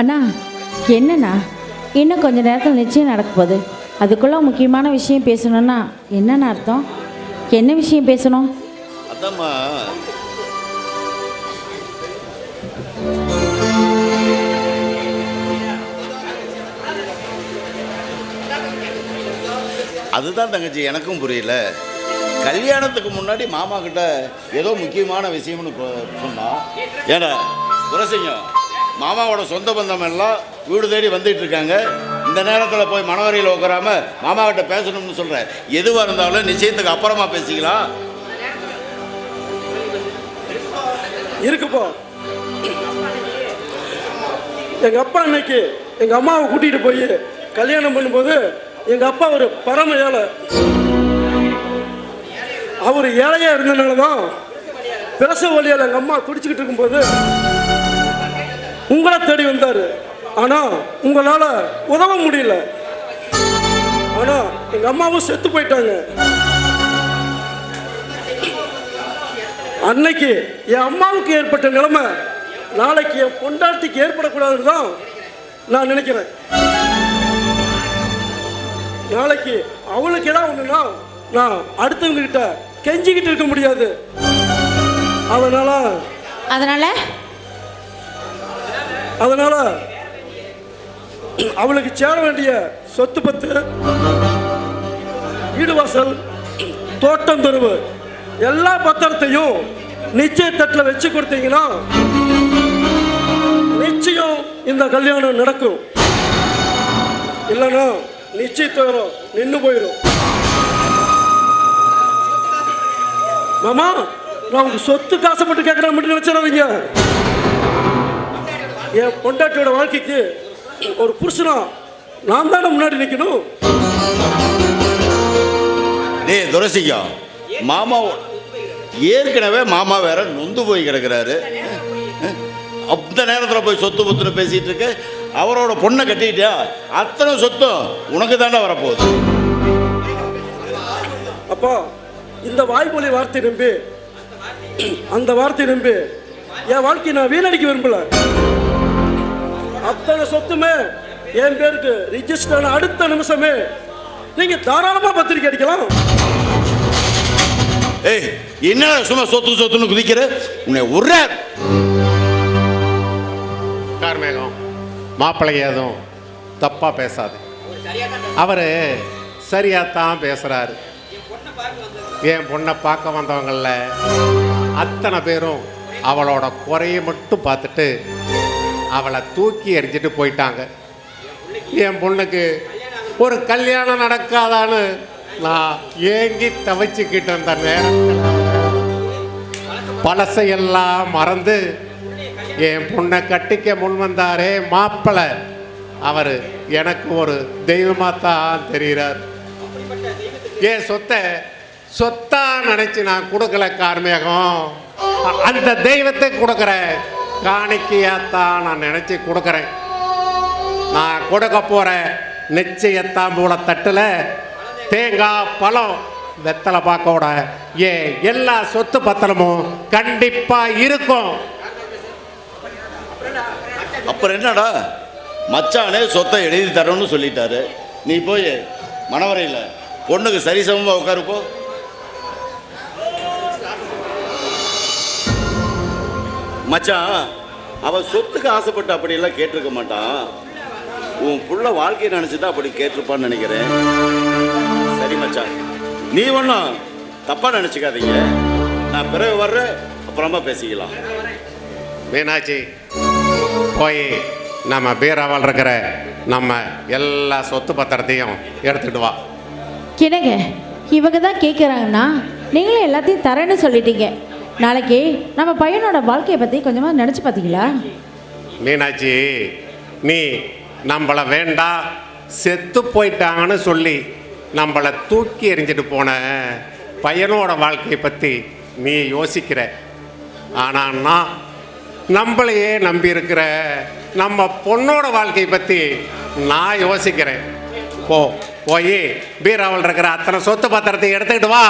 அண்ணா என்னண்ணா? இன்னும் கொஞ்ச நேரத்தில் நிச்சயம் நடக்க போகுது. அதுக்குள்ளே முக்கியமான விஷயம் பேசணும்னா என்னண்ணா அர்த்தம்? என்ன விஷயம் பேசணும்? அதாம்மா. அதுதான் தங்கச்சி எனக்கும் புரியல. கல்யாணத்துக்கு முன்னாடி மாமா கிட்ட ஏதோ முக்கியமான விஷயம்னு சொன்னா. ஏடா குரசிங்கம்? மாமாவோட சொந்த பந்தம் எல்லாம் வீடு தேடி வந்துட்டு இருக்காங்க இந்த நேரத்தில் போய் மனவரையில் உட்காராம மாமா கிட்ட பேசணும்னு சொல்கிறேன் எதுவாக இருந்தாலும் நிச்சயத்துக்கு அப்புறமா பேசிக்கலாம். இருக்குப்போ எங்கள் அப்பா அன்னைக்கு எங்கள் அம்மாவை கூட்டிகிட்டு போய் கல்யாணம் பண்ணும்போது எங்கள் அப்பா ஒரு பரம ஏழை. அவர் ஏழையாக இருந்தனால தான் பேச வழியால் எங்கள் அம்மா துடிச்சுக்கிட்டு இருக்கும்போது உங்களை தேடி வந்தார். ஆனா உங்களால உதவ முடியல. ஆனா எங்க அம்மாவும் செத்து போயிட்டாங்க. அன்னைக்கு என் அம்மாவுக்கு ஏற்பட்ட நிலைமை நாளைக்கு என் பொண்டாட்டிக்கு ஏற்படக்கூடாதுன்னு தான் நான் நினைக்கிறேன். நாளைக்கு அவளுக்கு ஏதாவது ஒண்ணுன்னா நான் அடுத்தவங்க கிட்ட கெஞ்சிக்கிட்டு இருக்க முடியாது. அதனால அதனால்? அதனால அவளுக்கு சேர வேண்டிய சொத்து பத்து வீடு வாசல் தோட்டம் தெருவு எல்லா பத்திரத்தையும் நிச்சய தட்டில் வச்சு கொடுத்தீங்கன்னா நிச்சயம் இந்த கல்யாணம் நடக்கும். இல்லைன்னா நிச்சயத்தோரம் நின்று போயிடும். மாமா நான் உங்க சொத்து காசை மட்டும் கேட்கறேன் மட்டும் நினைச்சிடாதீங்க. என் பொண்டாட்டியோட வாழ்க்கைக்கு ஒரு புருஷனா நான் தானே முன்னாடி நிற்கணும் டேய் துரசிங்கம் மாமா ஏற்கனவே மாமா வேற நொந்து போய் கிடக்குறாரு. அந்த நேரத்தில் போய் சொத்து புத்துன்னு பேசிட்டு இருக்க. அவரோட பொண்ணை கட்டிட்டியா அத்தனை சொத்தும் உனக்கு தாண்டா வரப்போகுது. அப்பா இந்த வாய்மொழி வார்த்தை நம்பி அந்த வார்த்தை நம்பி என் வாழ்க்கையை நான் வீணடிக்க விரும்பல. அத்தனை சொத்துமே என் பேருக்கு ரிஜிஸ்டர் ஆன அடுத்த நிமிஷமே. நீங்க தாராளமா பத்திரிக்கை அடிக்கலாம். ஏய் என்ன சும்மா சொத்து சொத்துன்னு குதிக்கிற? உன்னை உர்ற. கார்மேகம் மாப்பிள்ளை ஏதும் தப்பாக பேசாது. அவர் சரியாக தான் பேசுகிறாரு என் பொண்ணை பார்க்க வந்தவங்களில் அத்தனை பேரும் அவளோட குறையை மட்டும் பார்த்துட்டு அவளை தூக்கி எறிஞ்சிட்டு போயிட்டாங்க. என் பொண்ணுக்கு ஒரு கல்யாணம் நடக்காதான்னு நான் ஏங்கி தவிச்சுக்கிட்டு அந்த நேரத்தில். பழசையெல்லாம் மறந்து என் பொண்ணை கட்டிக்க முன் வந்தாரே மாப்பிள்ளை அவர் எனக்கு ஒரு தெய்வமாக தான் தெரிகிறார். என் சொத்தை சொத்தா நினச்சி நான் கொடுக்கல கார்மேகம். அந்த தெய்வத்தை கொடுக்குறேன். காணிக்கையாத்தான் நான் நினச்சி கொடுக்குறேன். நான் கொடுக்க போகிற நிச்சயத்தாம்பூல தட்டில் தேங்காய் பழம் வெத்தலை பாக்கோட. ஏ எல்லா சொத்து பத்திரமும் கண்டிப்பாக இருக்கும். அப்புறம் என்னடா? மச்சானே சொத்தை எழுதி தரணும்னு சொல்லிட்டாரு. நீ போய் மணவரையில் பொண்ணுக்கு சரிசமமாக உட்காருப்போ. மச்சான் அவன் சொத்துக்கு ஆசைப்பட்டு அப்படியெல்லாம் கேட்டிருக்க மாட்டான். உன் புள்ள வாழ்க்கையை நினச்சி தான் அப்படி கேட்டிருப்பான்னு நினைக்கிறேன். சரி மச்சான் நீ ஒன்றும் தப்பாக நினச்சிக்காதீங்க. நான் பிறகு வர்றேன் அப்புறமா பேசிக்கலாம். மீனாட்சி போய் நம்ம பீராவால் இருக்கிற நம்ம எல்லா சொத்து பத்திரத்தையும் எடுத்துட்டு வா. என்னங்க இவங்க தான் கேட்குறாங்கன்னா நீங்களும் எல்லாத்தையும் தரேன்னு சொல்லிட்டீங்க. நாளைக்கு நம்ம பையனோட வாழ்க்கையை பற்றி கொஞ்சமாக நினச்சி பார்த்தீங்களா மீனாட்சி நீ நம்மளை வேண்டாம் செத்து போயிட்டாங்கன்னு சொல்லி நம்மளை தூக்கி எறிஞ்சிட்டு போன பையனோட வாழ்க்கையை பற்றி நீ யோசிக்கிற. ஆனால் நான் நம்மளையே நம்பி இருக்கிற நம்ம பொண்ணோட வாழ்க்கையை பற்றி நான் யோசிக்கிறேன். போ போய் பீராவில் இருக்கிற அத்தனை சொத்து பத்திரத்தை எடுத்துக்கிட்டு வா.